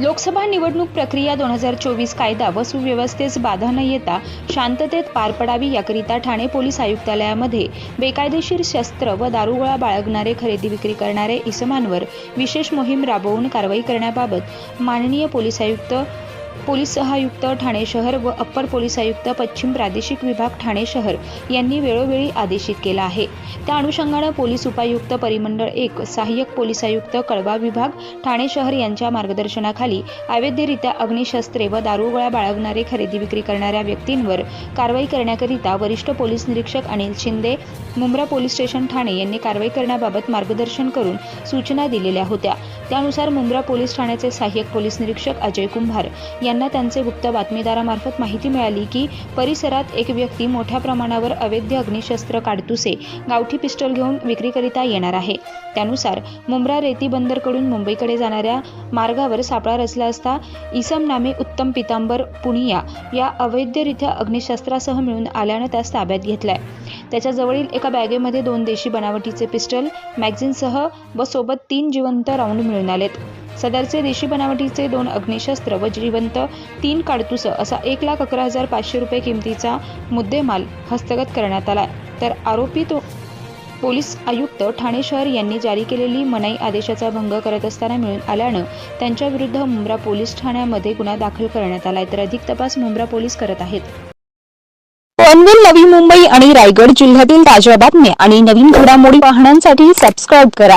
लोकसभा निवडणूक प्रक्रिया दोन हजार चोवीस कायदा व सुव्यवस्थेस बाधा न येता शांततेत पार पडावी याकरिता ठाणे पोलीस आयुक्तालयामध्ये बेकायदेशीर शस्त्र व दारुगोळा बाळगणारे खरेदी विक्री करणारे इसमांवर विशेष मोहीम राबवून कारवाई करण्याबाबत माननीय पोलीस आयुक्त पोलीस सहायुक्त ठाणे शहर व अप्पर पोलीस आयुक्त पश्चिम प्रादेशिक विभाग ठाणे शहर यांनी वेळोवेळी आदेशित केला आहे. त्या अनुषंगानं पोलीस उपायुक्त परिमंडळ एक सहाय्यक पोलीस आयुक्त कळवा विभाग ठाणे शहर यांच्या मार्गदर्शनाखाली अवैधरित्या अग्निशस्त्रे व दारुगोळा बाळगणारे खरेदी विक्री करणाऱ्या व्यक्तींवर कारवाई करण्याकरिता वरिष्ठ पोलीस निरीक्षक अनिल शिंदे मुंब्रा पोलीस स्टेशन ठाणे यांनी कारवाई करण्याबाबत मार्गदर्शन करून सूचना दिलेल्या होत्या. त्यानुसार मुंब्रा पोलीस ठाण्याचे सहाय्यक पोलीस निरीक्षक अजय कुंभार यांनी त्यांचे गुप्त बातमीदारामार्फत माहिती मिळाली की परिसरात एक व्यक्ती मोठ्या प्रमाणावर अवैध अग्निशस्त्र काडतुसे गावठी पिस्टल घेऊन विक्रीकरिता येणार आहे. त्यानुसार मुंब्रा रेती बंदरकडून मुंबईकडे जाणाऱ्या मार्गावर सापळा रचला असता इसम नामे उत्तम पितांबर पुनिया या अवैधरित्या अग्निशस्त्रासह मिळून आल्यानं त्यास ताब्यात घेतलाय. त्याच्याजवळील एका बॅगेमध्ये दोन देशी बनावटीचे पिस्टल मॅगझिनसह व सोबत तीन जिवंत राऊंड मिळून आलेत. सदरचे देशी बनावटीचे दोन अग्निशस्त्र व जिवंत तीन काडतुस असा एक लाख अकरा हजार पाचशे रुपये किमतीचा मुद्देमाल हस्तगत करण्यात आला तर आरोपी तो पोलीस आयुक्त ठाणे शहर यांनी जारी केलेली मनाई आदेशाचा भंग करत असताना मिळून आल्यानं त्यांच्या विरुद्ध मुंब्रा पोलीस ठाण्यामध्ये गुन्हा दाखल करण्यात आलाय. तर अधिक तपास मुंब्रा पोलीस करत आहेत. पनवेल नवी मुंबई आणि रायगड जिल्ह्यातील ताज्या बातम्या आणि नवीन घडामोडी पाहण्यासाठी सबस्क्राईब करा.